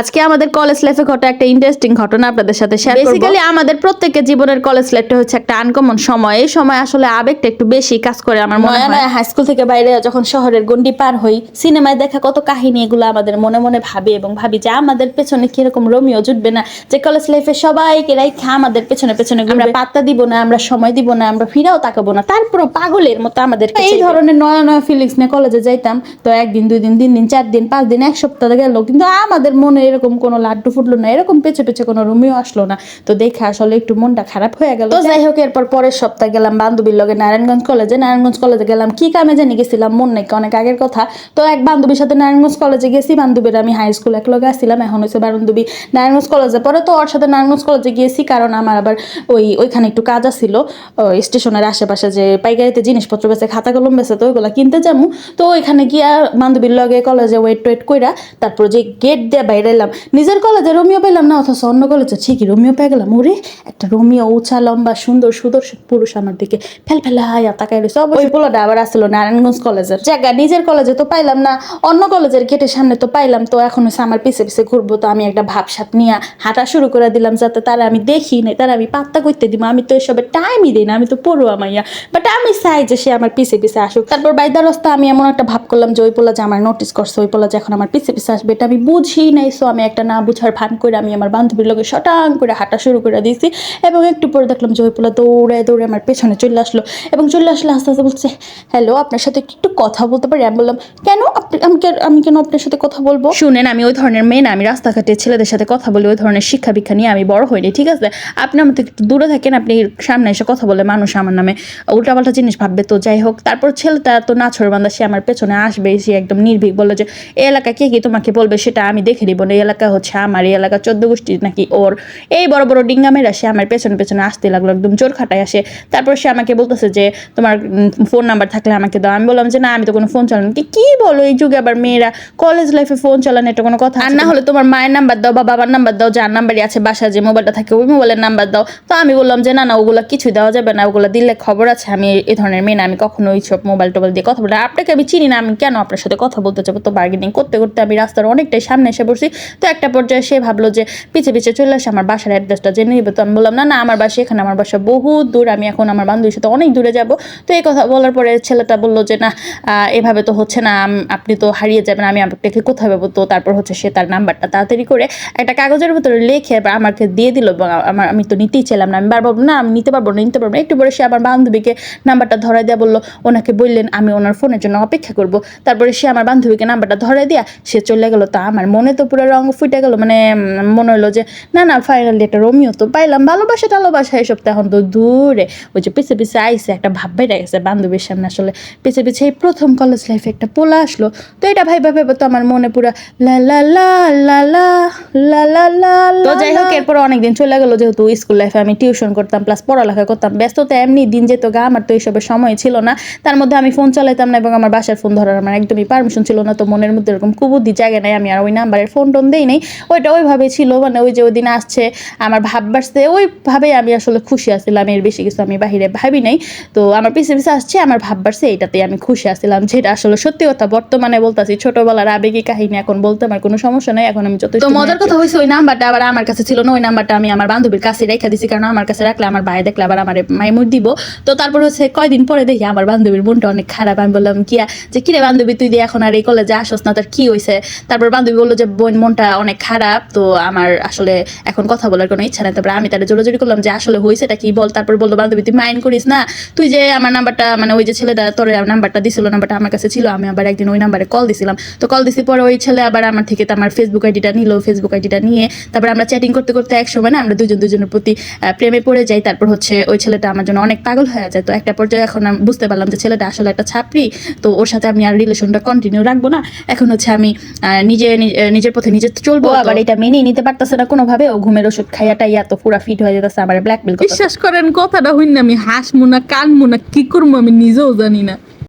আজকে আমাদের কলেজ লাইফে ঘটা একটা ইন্টারেস্টিং ঘটনা আপনাদের সাথে শেয়ার করব। বেসিক্যালি আমাদের প্রত্যেকের জীবনের কলেজ লাইফটা হচ্ছে একটা আনকমন সময়। এই সময় আসলে আবেগটা একটু বেশি কাজ করে আমার মনে হয়। নয়া হাই স্কুল থেকে বাইরে যখন শহরের গন্ডি পার হই সিনেমায় দেখা কত কাহিনী এগুলো আমাদের মনে মনে ভাবি এবং ভাবি যে আমাদের পেছনে কীরকম রোমিও জুটবে না যে কলেজ লাইফে সবাইকে রাইখা আমাদের পেছনে পেছনে আমরা পাত্তা দিব না আমরা সময় দিব না আমরা ফিরাও তাকাবো না। তারপরও পাগলের মতো আমাদের এই ধরনের নয়া নয়া ফিলিংস নিয়ে কলেজে যাইতাম তো একদিন দুই দিন তিন দিন চার দিন পাঁচ দিন এক সপ্তাহ গেল কিন্তু আমাদের মনে এরকম কোনো লাড্ডু ফুটলো না, এরকম পেছে পেছে কোনো রোমিও আসলো না। তো দেখে আসলে একটু মনটা খারাপ হয়ে গেল। তো যাই হোক, এরপর পরের সপ্তাহে গেলাম বান্ধবীর লগে নারায়ণগঞ্জ কলেজে। নারায়ণগঞ্জ কলেজে গেলাম, কি কামে জানি গেছিলাম, মন নাকি অনেক আগের কথা। তো এক বান্ধবীর সাথে নারায়ণগঞ্জ কলেজে গেছি, বান্ধবীর আমি হাই স্কুল এক লগে আসছিলাম, এখন হচ্ছে বান্ধবী নারায়ণগঞ্জ কলেজে। পরে তো ওর সাথে নারায়ণগঞ্জ কলেজে গিয়েছি, কারণ আমার আবার ওই, ওইখানে একটু কাজ ওই স্টেশনের আশেপাশে যে পাইকারিতে জিনিসপত্র বেছে খাতা কলম বেছে তো ওইগুলো কিনতে যাব তো ওইখানে গিয়া বান্ধবীর লগে কলেজে ওয়েট টোয়েট কইরা, তারপর যে গেট দিয়ে বাইরে এলাম নিজের কলেজে রোমিও পেলাম না, অথচ অন্য কলেজে ঠিকই রোমিও পেয়ে গেলাম। ওরে, একটা রোমিও, উঁচা, লম্বা, সুন্দর, সুদর্শন পুরুষ আমার দিকে ফেল ফেলে হায়া তাকাই রয়েছে। ওই পোলাটা আবার আসলো নারায়ণগঞ্জ কলেজের জায়গা নিজের কলেজে তো পাইলাম না, অন্য কলেজের গেটের সামনে তো পাইলাম। তো এখন হচ্ছে আমার পিছে পিছে ঘুরবো, তো আমি একটা ভাবসাত নিয়ে হাঁটা শুরু করে দিলাম যাতে তারা আমি দেখি নাই, তারা আমি পাত্তা করতে দিব। আমি তো এসবের টাইমই দিই না, আমি তো পড়ুয়া মাইয়া। বাট আমি চাই যে সে আমার পিছে পিছে আসুক। তারপর বাইদার রাস্তা আমি এমন একটা ভাব করলাম যে ওই পোলা যে আমার নোটিস করছে, ওই পোলা যে এখন আমার পিছে পিছে আসবে, এটা আমি বুঝি নাই সো আমি একটা না বুঝার ভান করে আমি আমার বান্ধবীর লোকে শটাং করে হাঁটা শুরু করে দিয়েছি এবং একটু পরে দেখলাম যে ওই পোলা দৌড়ে দৌড়ে আমার পেছনে চলে আসলো এবং চলে আসলে আস্তে আস্তে বলছে হ্যালো আপনার সাথে একটু কথা বলতে পারি? আমি বললাম, কেন? আপনি, আমি আমি কেন আপনার সাথে কথা বলব? শুনেন, আমি ওই ধরনের মেয়ে না, আমি রাস্তাঘাটে ছেলেদের সাথে কথা বলি, ওই ধরনের শিক্ষা দীক্ষা নিয়ে আমি বড় হইনি, ঠিক আছে? আপনি আমার থেকে একটু দূরে থাকেন, আপনি সামনে এসে কথা বলে মানুষ আমার নামে উল্টাপাল্টা জিনিস ভাববে তো, যাই হোক। তারপর ছেলেটা তো নাছর বান্ধা সে আমার পেছনে আসবে, সে একদম নির্ভীক বলল যে এলাকা কে কি তোমাকে বলবে সেটা আমি দেখে নিব এই এলাকা হচ্ছে আমার এই এলাকা চোদ্দ গোষ্ঠী নাকি ওর। এই বড় বড় ডিঙ্গামেরা সে আমার পেছনে পেছনে আসতে লাগল একদম জোর খাটায় আসে। তারপর সে আমাকে বলতেছে যে তোমার ফোন নাম্বার থাকলে আমাকে দাও। আমি বললাম যে না আমি তো কোনো ফোন চালানো কি কি বলো এই যুগে আবার মেয়েরা? কলেজ লাইফে ফোন চালানো এটা কোনো কথা আর না হলে তোমার মায়ের নাম্বার দাও বা বাবার নাম্বার দাও যার নাম্বারই আছে বাসায় যে মোবাইলটা থাকে ওই মোবাইলের নাম্বার দাও। তো আমি বললাম যে না না ওগুলো কিছুই দেওয়া যাবে না। ওগুলো দিলে খবর আছে আমি এই ধরনের মেয়ে না আমি কখনো ওই সব মোবাইল টোবাইল দিয়ে কথা বলি আপনাকে আমি চিনি না আমি কেন আপনার সাথে কথা বলতে যাব? তো বার্গেনিং করতে করতে আমি রাস্তার অনেকটাই সামনে এসে পড়ছি। তো একটা পর্যায়ে সে ভাবলো যে পিছে পিছে চলে আসে আমার বাসার অ্যাড্রেসটা জেনে নেবে। তো আমি বললাম, না না, আমার বাসা এখানে, আমার বাসা বহু দূর, আমি এখন আমার বান্ধবীর সাথে অনেক দূরে যাব। তো এই কথা বলার পরে ছেলেটা বলল যে, না এভাবে তো হচ্ছে না আপনি তো হারিয়ে যাবেন, আমি আপনাকে কোথায় পাবো? তো তারপর হচ্ছে সে তার নাম্বারটা তাড়াতাড়ি করে একটা কাগজের ভিতরে লিখে আমাকে দিয়ে দিল এবং আমার, আমি তো নিতেই ছিলাম না। আমি বারবার না, আমি নিতে পারব না, নিতে পারব না। একটু পরে সে আমার বান্ধবীকে নাম্বারটা ধরাই দেওয়া বলল, ওনাকে বললেন, আমি ওনার ফোনের জন্য অপেক্ষা করব। তারপরে সে আমার বান্ধবীকে নাম্বারটা ধরাই দিয়া, সে চলে গেল। তা আমার মনে তো পুরো রঙ ফুটে গেল মানে মনে হলো যে, না না ফাইনালি একটা রোমিও তো পাইলাম, ভালোবাসা, টালোবাসা, এসব তো এখন তো দূরে। ওই যে পিছে পিছে আইসে একটা ভাব বেড়ে গেছে বান্ধবীর সামনে, আসলে পিছে পিছে এই প্রথম কলেজ লাইফে একটা পোলা আসলো। তো এটা ভাই ভাবে তো আমার মনে পুরো লা লা লা লা লা যাই হোক, এরপর অনেকদিন চলে গেলো, যেহেতু স্কুল লাইফে আমি টিউশন করতাম প্লাস পড়ালেখা করতাম, ব্যস্ততা এমনি দিন যেত গা, আমার তো এইসবের সময় ছিল না। তার মধ্যে আমি ফোন চালাইতাম না, এবং আমার বাসার ফোন ধরার আমার একদমই পারমিশন ছিল না, তো মনের মধ্যে এরকম কুবুদ্ধি জায়গা নাই, আমি আর ওই নাম্বারের ফোন টোন দেই নাই ওইটা ওইভাবে ছিল মানে ওই যে ওই দিন আসছে আমার ভাব বাড়ছে ওইভাবে আমি আসলে খুশি আসছিলাম এর বেশি কিছু আমি বাহিরে ভাবি নাই। তো আমার পিছে পিছে আসছে আমার ভাব বাড়ছে এইটাতে আমি খুশি আসছিলাম যেটা আসলে সত্যি কথা বর্তমানে বলতেছি ছোটবেলার আবেগী কাহিনী এখন বলতে আমার কোনো সমস্যা নাই এখন আমি যথেষ্ট তো মজার কথা হয়েছে ওই নাম্বারটা আবার আমার কাছে ছিল না ওই নাম্বারটা আমি আমার বান্ধবীর কাছে রেখে দিছি কারণ আমার কাছে রাখলে আমার ভাই দেখলে আবার আমার মাইমুর দিব। তো তারপর হচ্ছে কয়দিন পরে দেখি আমার বান্ধবীর মনটা অনেক খারাপ আমি বললাম কিয়া যে কিরে বান্ধবী তুই দিয়ে এখন আর এই কলেজে আসস না তোর কি হয়েছে তারপর বান্ধবী বলল যে বোন মনটা অনেক খারাপ, তো আমার আসলে এখন কথা বলার কোনো ইচ্ছা নেই। তারপরে আমি তাহলে জোরাজোরি করলাম যে আসলে হয়েছেটা কি? বল, তারপর বলল, বান্ধবী, তুই মাইন্ড করিস না। তুই যে আমার নাম্বারটা মানে ওই যে ছেলেটা, তোর নাম্বারটা দিছিল, নাম্বারটা আমার কাছে ছিল, আমি আবার একদিন ওই নাম্বারে কল দিছিলাম। তো কল দিছি পরে ওই ছেলে আবার আমার থেকে আমার ফেসবুক আইডিটা নিল ফেসবুক আইডিটা নিয়ে। তারপর আমরা চ্যাটিং করতে করতে এক সময় না আমরা দুজন দুজনের প্রতি প্রেমে পড়ে যাই। তারপর হচ্ছে ওই ছেলেটা আমার জন্য অনেক পাগল হয়ে যায়। তো একটা পর্যায়ে এখন আমি বুঝতে পারলাম যে ছেলেটা আসলে একটা ছাত্রী। তো ওর সাথে আমি আর রিলেশনটা কন্টিনিউ রাখব না। এখন হচ্ছে আমি নিজে নিজের পথে নিজে চলবো আবার এটা মেনে নিতে পারতেছে না কোনোভাবে। ও ঘুমের ওষুধ খাইয়াটাই এত পুরা ফিট হয়ে যেতেছে আমার ব্ল্যাকমেল বিশ্বাস করেন কথাটা হইন না আমি হাস না কানমু না কি করব আমি নিজেও জানি না।